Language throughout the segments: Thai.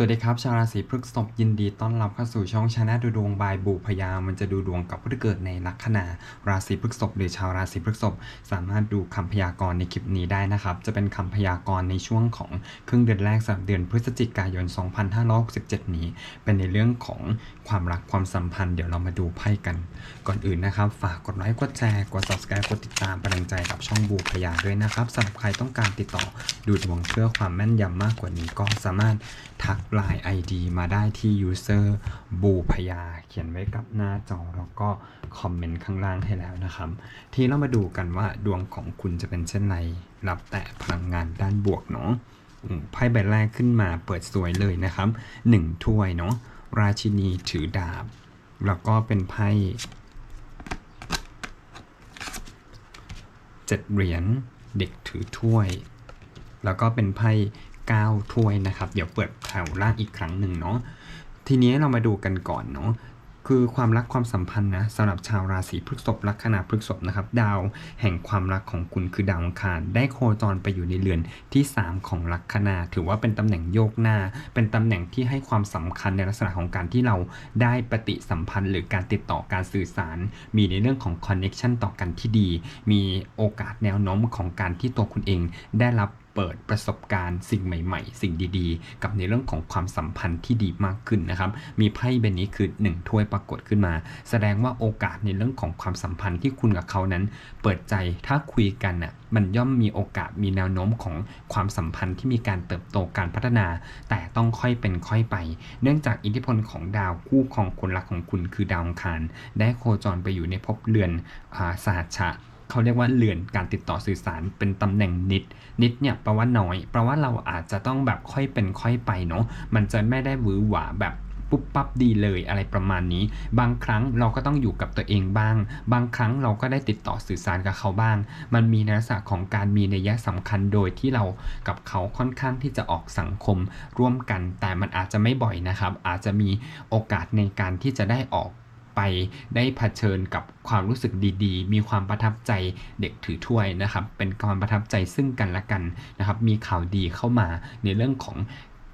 สวัสดีครับ ชาวราศีพฤษภยินดีต้อนรับเข้าสู่ช่องชาแนลดูดวงบายบูพยา มันจะดูดวงกับผู้ที่เกิดในลัคนาราศีพฤษภหรือชาวราศีพฤษภสามารถดูคำพยากรณ์ในคลิปนี้ได้นะครับ จะเป็นคำพยากรณ์ในช่วงของครึ่งเดือนแรกสำหรับเดือนพฤศจิกายน 2567 นี้ เป็นในเรื่องของความรักความสัมพันธ์เดี๋ยวเรามาดูไพ่กัน ก่อนอื่นนะครับ ฝากกดไลค์กดแชร์กด subscribe กดติดตามเป็นกำลังใจกับช่องบูพยาด้วยนะครับสำหรับใครต้องการติดต่อดูดวงเพื่อความแม่นยำมากกว่านี้ก็สามารถทักไลน์ ID มาได้ที่ user บูพยา เขียนไว้กับหน้าจอแล้วก็คอมเมนต์ข้างล่างให้แล้วนะครับ ทีนี้เรามาดูกันว่าดวงของคุณจะเป็นเช่นไร รับแต่พลังงานด้านบวกเนาะไพ่ใบแรกขึ้นมาเปิดสวยเลยนะครับหนึ่งถ้วยเนาะราชินีถือดาบ แล้วก็เป็นไพ่เจ็ดเหรียญเด็กถือถ้วย แล้วก็เป็นไพ่ 9 ถ้วยนะครับ เดี๋ยวเปิดแถวล่างอีกครั้งหนึ่งเนาะทีนี้เรามาดูกันก่อนเนาะคือความรักความสัมพันธ์นะสำหรับชาวราศีพฤษภลัคนาพฤษภนะครับ ดาวแห่งความรักของคุณคือดาวอังคารได้โคจรไปอยู่ในเรือนที่ 3 ของลัคนา ถือว่าเป็นตำแหน่งโยกหน้า เป็นตำแหน่งที่ให้ความสำคัญในลักษณะของการที่เราได้ปฏิสัมพันธ์ หรือการติดต่อการสื่อสาร มีในเรื่องของคอนเน็ชันต่อกันที่ดี มีโอกาสแนวโน้มของการที่ตัวคุณเองได้รับ เปิดประสบการณ์สิ่งใหม่ๆ สิ่งดีๆ กับในเรื่องของความสัมพันธ์ที่ดีมากขึ้นนะครับ มีไพ่ใบนี้คือ 1 ถ้วยปรากฏขึ้นมา แสดงว่าโอกาสในเรื่องของความสัมพันธ์ที่คุณกับเขานั้น เปิดใจถ้าคุยกันน่ะมันย่อมมีโอกาสมีแนวโน้มของความสัมพันธ์ที่มีการเติบโตการพัฒนา แต่ต้องค่อยเป็นค่อยไป เนื่องจากอิทธิพลของดาวคู่ของคนรักของคุณคือดาวอังคาร ได้โคจรไปอยู่ในภพเรือนอาสหัชชะ เขาเรียกว่าเรือนการติดต่อสื่อสารเป็นตำแหน่งนิด นิดเนี่ยแปลว่าน้อยแปลว่าเราอาจจะต้องแบบค่อยเป็นค่อยไปเนาะมันจะไม่ได้หวือหวาแบบปุ๊บปั๊บดีเลยอะไรประมาณนี้ บางครั้งเราก็ต้องอยู่กับตัวเองบ้าง บางครั้งเราก็ได้ติดต่อสื่อสารกับเขาบ้าง มันมีนลักษณะของการมีนัยสำคัญโดยที่เรากับเขาค่อนข้างที่จะออกสังคมร่วมกัน แต่มันอาจจะไม่บ่อยนะครับ อาจจะมีโอกาสในการที่จะได้ออก ไปได้เผชิญกับความรู้สึกดีๆ มีความประทับใจเด็กถือถ้วยนะครับ เป็นความประทับใจซึ่งกันและกันนะครับ มีข่าวดีเข้ามาในเรื่องของ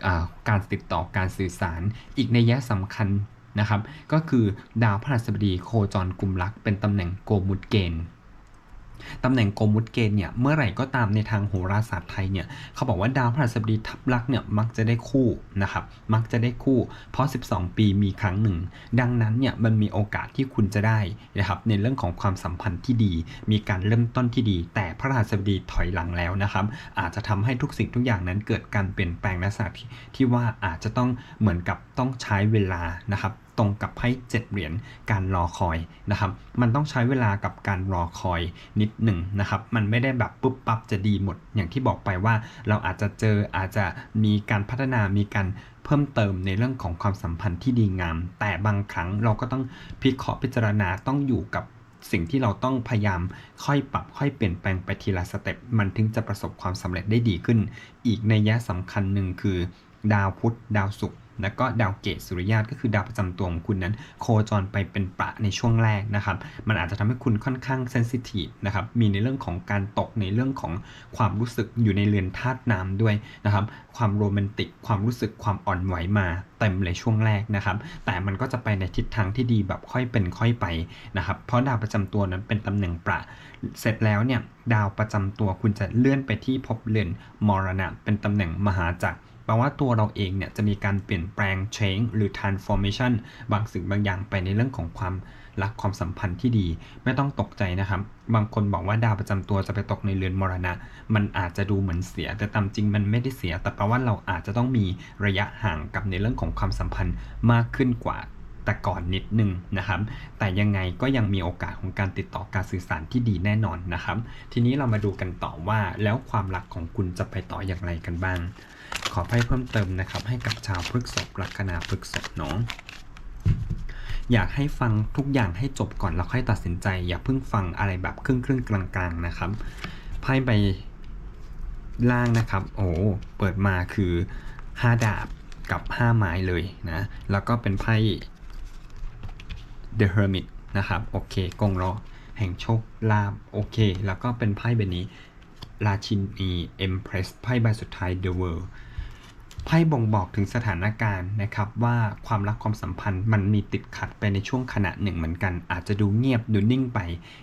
อการติดต่อการสื่อสาร อีกในยะสำคัญนะครับ ก็คือดาวพฤหัสบดีโคจรกลุ่มรักเป็นตำแหน่งโกมุตเกณฑ์ ตำแหน่งโกมุตเกณฑ์เนี่ยเมื่อไหร่ก็ตามในทางโหราศาสตร์ไทยเนี่ยเขาบอกว่าดาวพฤหัสบดีทับลักเนี่ยมักจะได้คู่นะครับมักจะได้คู่ เพราะ 12 ปีมีครั้งหนึ่ง ดังนั้นเนี่ยมันมีโอกาสที่คุณจะได้นะครับในเรื่องของความสัมพันธ์ที่ดี มีการเริ่มต้นที่ดี แต่พระราชบดีถอยหลังแล้วนะครับอาจจะทำให้ทุกสิ่งทุกอย่างนั้นเกิดการเปลี่ยนแปลงลักษณะที่ว่าอาจจะต้องเหมือนกับต้องใช้เวลานะครับ ตรงกับไพ่เจ็ดเหรียญการรอคอยนะครับ มันต้องใช้เวลากับการรอคอยนิดหนึ่งนะครับ มันไม่ได้แบบปุ๊บปั๊บจะดีหมด อย่างที่บอกไปว่าเราอาจจะเจออาจจะมีการพัฒนามีการเพิ่มเติมในเรื่องของความสัมพันธ์ที่ดีงาม แต่บางครั้งเราก็ต้องพิเคราะห์พิจารณาต้องอยู่กับสิ่งที่เราต้องพยายามค่อยปรับค่อยเปลี่ยนแปลงไปทีละสเต็ปมันถึงจะประสบความสำเร็จได้ดีขึ้น อีกในยยะสำคัญหนึ่งคือ ดาวพุธดาวศุกร์ แล้วก็ดาวเกตสุริยะก็คือดาวประจำตัวของคุณนั้น โคจรไปเป็นประในช่วงแรกนะครับ มันอาจจะทำให้คุณค่อนข้างเซนซิทีฟนะครับ มีในเรื่องของการตกในเรื่องของความรู้สึกอยู่ในเรือนธาตุน้ำด้วยนะครับ ความโรแมนติก ความรู้สึกความอ่อนไหวมาเต็มเลยช่วงแรกนะครับ แต่มันก็จะไปในทิศทางที่ดีแบบค่อยเป็นค่อยไปนะครับ เพราะดาวประจำตัวนั้นเป็นตำแหน่งประ เสร็จแล้วเนี่ยดาวประจำตัวคุณจะเลื่อนไปที่ภพเรือนมรณะ เป็นตำแหน่งมหาจักร แปลว่าตัวเราเองเนี่ยจะมีการเปลี่ยนแปลง change หรือ transformation บางสิ่งบางอย่างไปในเรื่องของความรักความสัมพันธ์ที่ดี ไม่ต้องตกใจนะครับ บางคนบอกว่าดาวประจำตัวจะไปตกในเรือนมรณะ มันอาจจะดูเหมือนเสีย แต่ตามจริงมันไม่ได้เสีย แต่แปลว่าเราอาจจะต้องมีระยะห่างกับในเรื่องของความสัมพันธ์มากขึ้นกว่าแต่ก่อนนิดนึงนะครับ แต่ยังไงก็ยังมีโอกาสของการติดต่อการสื่อสารที่ดีแน่นอนนะครับ ทีนี้เรามาดูกันต่อว่าแล้วความรักของคุณจะไปต่ออย่างไรกันบ้าง ขอไพ่เพิ่มเติมนะครับ ให้กับชาวพฤกษภลัคนาพฤกษภเนาะอยากให้ฟังทุกอย่างให้จบก่อนแล้วค่อยตัดสินใจ อย่าเพิ่งฟังอะไรแบบครึ่งครึ่งกลางๆนะครับไพ่ใบล่างนะครับ โอ้เปิดมาคือ5ดาบกับ 5 ไม้เลยนะแล้วก็เป็นไพ่ The Hermit นะครับโอเคกงรอแห่งโชคลาภโอเค แล้วก็เป็นไพ่ใบนี้ราชินี Empress ไพ่ใบสุดท้าย The World ไพ่บ่งบอกถึงสถานการณ์นะครับว่าความรักความสัมพันธ์มันมีติดขัดไปในช่วงขณะหนึ่งเหมือนกัน อาจจะดูเงียบดูนิ่งไป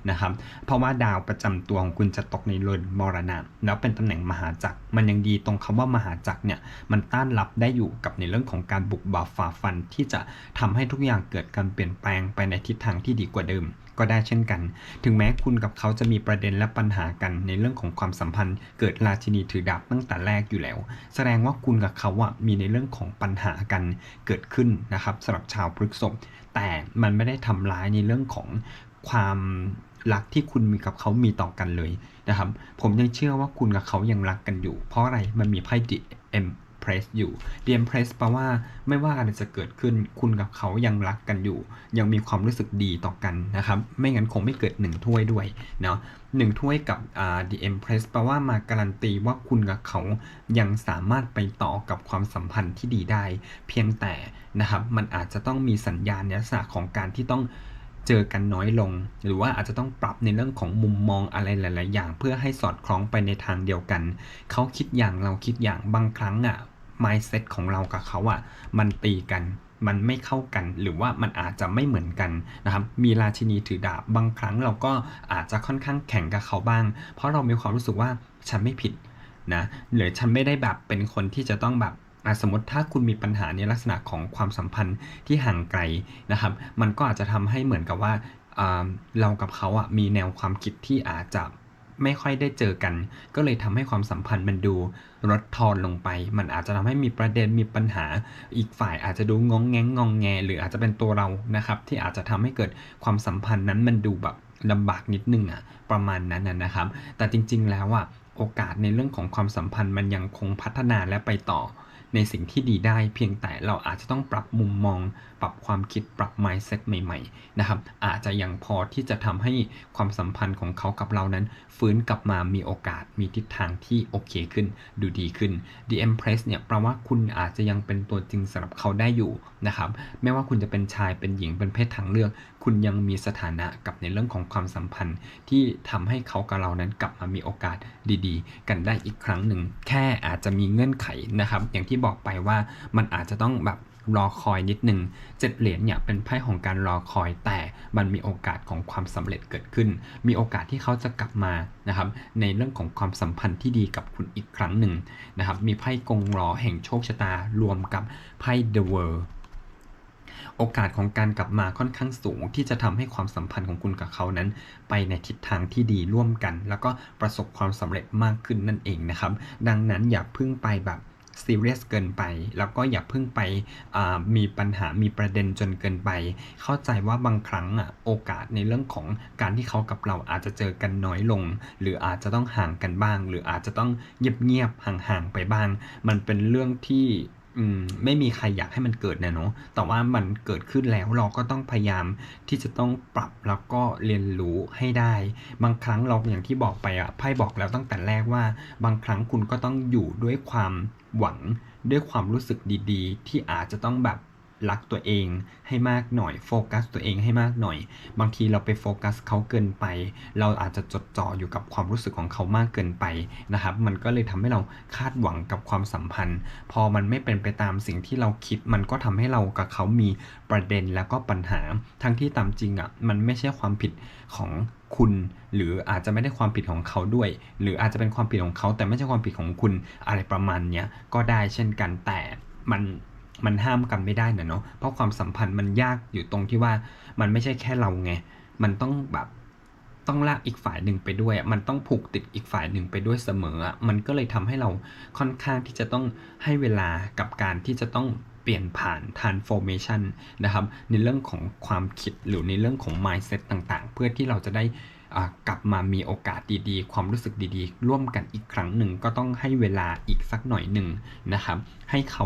นะครับ เพราะว่าดาวประจำตัวของคุณจะตกในเรือนมรณะ แล้วเป็นตำแหน่งมหาจักร มันยังดีตรงคำว่ามหาจักรเนี่ยมันต้านรับได้อยู่กับในเรื่องของการบุกบ่าฝ่าฟันที่จะทำให้ทุกอย่างเกิดการเปลี่ยนแปลงไปในทิศทางที่ดีกว่าเดิม ก็ได้เช่นกัน ถึงแม้คุณกับเขาจะมีประเด็นและปัญหากันในเรื่องของความสัมพันธ์ เกิดราชินีถือดาบตั้งแต่แรกอยู่แล้ว แสดงว่าคุณกับเขาอะมีในเรื่องของปัญหากันเกิดขึ้นนะครับสำหรับชาวพฤกษภแต่มันไม่ได้ทำร้ายในเรื่องของความรักที่คุณมีกับเขามีต่อกันเลยนะครับ ผมยังเชื่อว่าคุณกับเขายังรักกันอยู่ เพราะอะไรมันมีไพ่ดิเอ็ม Press อยู่ DM Press แปลว่าไม่ว่าอะไรจะเกิดขึ้น คุณกับเขายังรักกันอยู่ ยังมีความรู้สึกดีต่อกันนะครับ ไม่งั้นคงไม่เกิด 1 ถ้วยด้วยเนาะหนึ่งถ้วยกับอ่า DM Press แปลว่ามาการันตีว่าคุณกับเขายังสามารถไปต่อกับความสัมพันธ์ที่ดีได้ เพียงแต่นะครับมันอาจจะต้องมีสัญญาณในลักษณะของการที่ต้องเจอกันน้อยลง หรือว่าอาจจะต้องปรับในเรื่องของมุมมองอะไรหลาย ๆ อย่าง เพื่อให้สอดคล้องไปในทางเดียวกัน เขาคิดอย่างเราคิดอย่างบางครั้งอะ mindset ของเรากับเขาอะ่ะมันตีกันมันไม่เข้ากันหรือว่ามันอาจจะไม่เหมือนกันนะครับ มีราชินีถือดาบบางครั้งเราก็อาจจะค่อนข้างแข่งกับเขาบ้าง เพราะเรามีความรู้สึกว่าฉันไม่ผิดนะหรือฉันไม่ได้แบบเป็นคนที่จะต้องแบบสมมติถ้าคุณมีปัญหาในลักษณะของความสัมพันธ์ที่ห่างไกลนะครับ มันก็อาจจะทำให้เหมือนกับว่าเรากับเขาอะมีแนวความคิดที่อาจจะ ไม่ค่อยได้เจอกัน ก็เลยทำให้ความสัมพันธ์มันดูลดทอนลงไป มันอาจจะทำให้มีประเด็นมีปัญหา อีกฝ่ายอาจจะดูงงแงงงองแง หรืออาจจะเป็นตัวเรานะครับ ที่อาจจะทำให้เกิดความสัมพันธ์นั้นมันดูแบบลำบากนิดนึงอะประมาณนั้นนะครับ แต่จริง ๆ แล้วอะโอกาสในเรื่องของความสัมพันธ์มันยังคงพัฒนาและไปต่อ ในสิ่งที่ดีได้ เพียงแต่เราอาจจะต้องปรับมุมมอง ปรับความคิดปรับ mindset ใหม่ๆนะครับอาจจะยังพอที่จะทำให้ความสัมพันธ์ของเขากับเรานั้น ฟื้นกลับมามีโอกาสมีทิศทางที่โอเคขึ้น ดูดีขึ้น The Empress เนี่ยแปลว่าคุณอาจจะยังเป็นตัวจริงสำหรับเขาได้อยู่นะครับไม่ว่าคุณจะเป็นชายเป็นหญิงเป็นเพศทางเลือกคุณยังมีสถานะกับในเรื่องของความสัมพันธ์ ที่ทำให้เขากับเรานั้นกลับมามีโอกาสดีๆ กันได้อีกครั้งหนึ่ง แค่อาจจะมีเงื่อนไขนะครับ อย่างที่บอกไปว่ามันอาจจะต้องแบบรอคอยนิดนึงเจ็ดเหรียญเนี่ยเป็นไพ่ของการรอคอยแต่มันมีโอกาสของความสำเร็จเกิดขึ้น มีโอกาสที่เขาจะกลับมานะครับในเรื่องของความสัมพันธ์ที่ดีกับคุณอีกครั้งหนึ่งนะครับมีไพ่กงล้อแห่งโชคชะตารวมกับไพ่ The World โอกาสของการกลับมาค่อนข้างสูง ที่จะทำให้ความสัมพันธ์ของคุณกับเขานั้น ไปในทิศทางที่ดีร่วมกัน แล้วก็ประสบความสำเร็จมากขึ้นนั่นเองนะครับ ดังนั้นอย่าพึ่งไปแบบซีเรียสเกินไป แล้วก็อย่าเพิ่งไปมีปัญหามีประเด็นจนเกินไป เข้าใจว่าบางครั้งอะโอกาสในเรื่องของการที่เขากับเราอาจจะเจอกันน้อยลง หรืออาจจะต้องห่างกันบ้าง หรืออาจจะต้องเงียบๆห่างๆไปบ้าง มันเป็นเรื่องที่ อืมไม่มีใครอยากให้มันเกิดนะเนาะแต่ว่ามันเกิดขึ้นแล้วเราก็ต้องพยายามที่จะต้องปรับแล้วก็เรียนรู้ให้ได้ บางครั้งเราอย่างที่บอกไปอะไพ่บอกแล้วตั้งแต่แรกว่า บางครั้งคุณก็ต้องอยู่ด้วยความหวังด้วยความรู้สึกดี ๆ ที่อาจจะต้องแบบ รักตัวเองให้มากหน่อยโฟกัสตัวเองให้มากหน่อย บางทีเราไปโฟกัสเขาเกินไป เราอาจจะจดจ่ออยู่กับความรู้สึกของเขามากเกินไปนะครับ มันก็เลยทำให้เราคาดหวังกับความสัมพันธ์ พอมันไม่เป็นไปตามสิ่งที่เราคิด มันก็ทำให้เรากับเขามีประเด็นแล้วก็ปัญหา ทั้งที่ตามจริงอะ่ะมันไม่ใช่ความผิดของคุณหรืออาจจะไม่ได้ความผิดของเขาด้วย หรืออาจจะเป็นความผิดของเขาแต่ไม่ใช่ความผิดของคุณอะไรประมาณนี้ก็ได้เช่นกันแต่มัน มันห้ามกันไม่ได้นะเนาะเพราะความสัมพันธ์มันยากอยู่ตรงที่ว่ามันไม่ใช่แค่เราไงมันต้องแบบต้องลากอีกฝ่ายหนึ่งไปด้วย มันต้องผูกติดอีกฝ่ายหนึ่งไปด้วยเสมอ มันก็เลยทำให้เราค่อนข้างที่จะต้องให้เวลากับการที่จะต้องเปลี่ยนผ่าน transformation นะครับ ในเรื่องของความคิดหรือในเรื่องของ mindset ต่างๆ เพื่อที่เราจะได้กลับมามีโอกาสดีๆ ความรู้สึกดีๆ ร่วมกันอีกครั้งหนึ่งก็ต้องให้เวลาอีกสักหน่อยหนึ่งนะครับ ให้เขา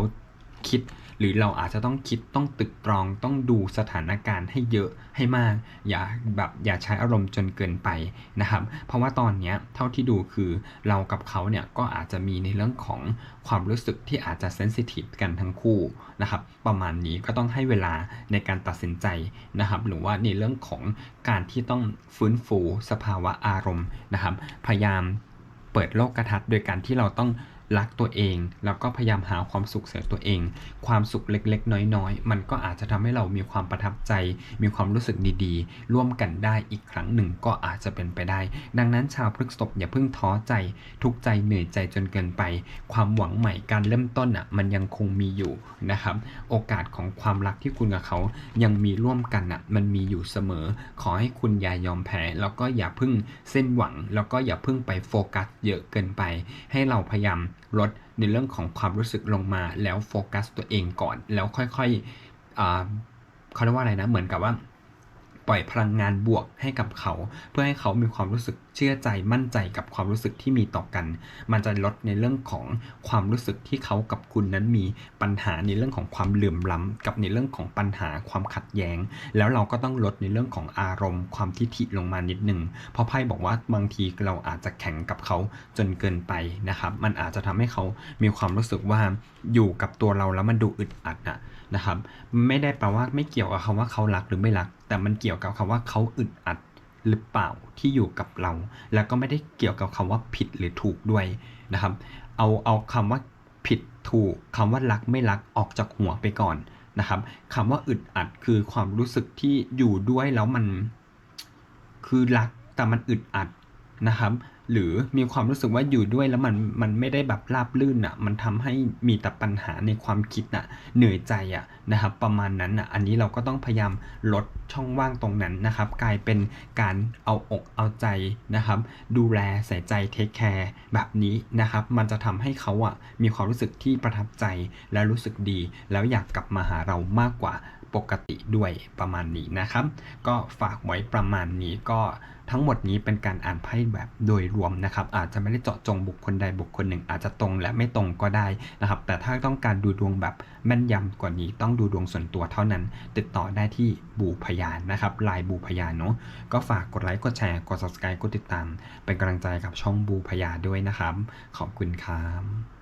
คิด หรือเราอาจจะต้องคิดต้องตึกตรองต้องดูสถานการณ์ให้เยอะให้มาก อย่าแบบอย่าใช้อารมณ์จนเกินไปนะครับ เพราะว่าตอนนี้เท่าที่ดูคือเรากับเขาเนี่ยก็อาจจะมีในเรื่องของความรู้สึกที่อาจจะเซนซิทีฟกันทั้งคู่นะครับ ประมาณนี้ก็ต้องให้เวลาในการตัดสินใจนะครับ หรือว่าในเรื่องของการที่ต้องฟื้นฟูสภาวะอารมณ์นะครับ พยายามเปิดโลกกระทัดโดยการที่เราต้อง รักตัวเอง แล้วก็พยายามหาความสุขเสริมตัวเอง ความสุขเล็กๆ น้อยๆ มันก็อาจจะทำให้เรามีความประทับใจ มีความรู้สึกดีๆ ร่วมกันได้อีกครั้งหนึ่งก็อาจจะเป็นไปได้ ดังนั้นชาวพฤกษภอย่าเพิ่งท้อใจ ทุกใจเหนื่อยใจจนเกินไป ความหวังใหม่การเริ่มต้นอะมันยังคงมีอยู่นะครับ โอกาสของความรักที่คุณกับเขายังมีร่วมกันอะมันมีอยู่เสมอ ขอให้คุณอย่ายอมแพ้แล้วก็อย่าเพิ่งเส้นหวัง แล้วก็อย่าเพิ่งไปโฟกัสเยอะเกินไป ให้เราพยายาม ลดในเรื่องของความรู้สึกลงมา แล้วโฟกัสตัวเองก่อน แล้วค่อยๆเขาเรียกว่าอะไรนะ เหมือนกับว่า ปล่อยพลังงานบวกให้กับเขา เพื่อให้เขามีความรู้สึก เชื่อใจมั่นใจกับความรู้สึกที่มีต่อกัน มันจะลดในเรื่องของความรู้สึกที่เขากับคุณนั้นมีปัญหาในเรื่องของความเหลื่อมล้ำกับในเรื่องของปัญหาความขัดแย้ง แล้วเราก็ต้องลดในเรื่องของอารมณ์ ความทิฐิลงมานิดหนึ่งเพราะไพ่บอกว่าบางทีเราอาจจะแข็งกับเขาจนเกินไปนะครับ มันอาจจะทำให้เขามีความรู้สึกว่าอยู่กับตัวเราแล้วมันดูอึดอัดอะนะครับ ไม่ได้แปลว่าไม่เกี่ยวกับคำว่าเขารักหรือไม่รัก แต่มันเกี่ยวกับคำว่าเขาอึดอัด หรือเปล่าที่อยู่กับเรา แล้วก็ไม่ได้เกี่ยวกับคำว่าผิดหรือถูกด้วยนะครับ เอาเอาคำว่าผิดถูกคำว่ารักไม่รักออกจากหัวไปก่อนนะครับคำว่าอึดอัดคือความรู้สึกที่อยู่ด้วยแล้วมันคือรักแต่มันอึดอัดนะครับ หรือมีความรู้สึกว่าอยู่ด้วยแล้วมันมันไม่ได้แบบราบลื่นอะ มันทำให้มีแต่ปัญหาในความคิดอะ เหนื่อยใจอะนะครับ ประมาณนั้นอะ อันนี้เราก็ต้องพยายามลดช่องว่างตรงนั้นนะครับ กลายเป็นการเอาอกเอาใจนะครับ ดูแลใส่ใจเทคแคร์แบบนี้นะครับ มันจะทำให้เขาอะมีความรู้สึกที่ประทับใจและรู้สึกดี แล้วอยากกลับมาหาเรามากกว่าปกติด้วยประมาณนี้นะครับ ก็ฝากไว้ประมาณนี้ก็ ทั้งหมดนี้เป็นการอ่านไพ่แบบโดยรวมนะครับ อาจจะไม่ได้เจาะจงบุคคลใดบุคคลหนึ่ง อาจจะตรงและไม่ตรงก็ได้นะครับ แต่ถ้าต้องการดูดวงแบบแม่นยำกว่านี้ ต้องดูดวงส่วนตัวเท่านั้น ติดต่อได้ที่บูพยานนะครับไลน์บูพยานเนาะก็ฝากกดไลค์กดแชร์กด subscribe กดติดตาม เป็นกำลังใจกับช่องบูพยาด้วยนะครับ ขอบคุณครับ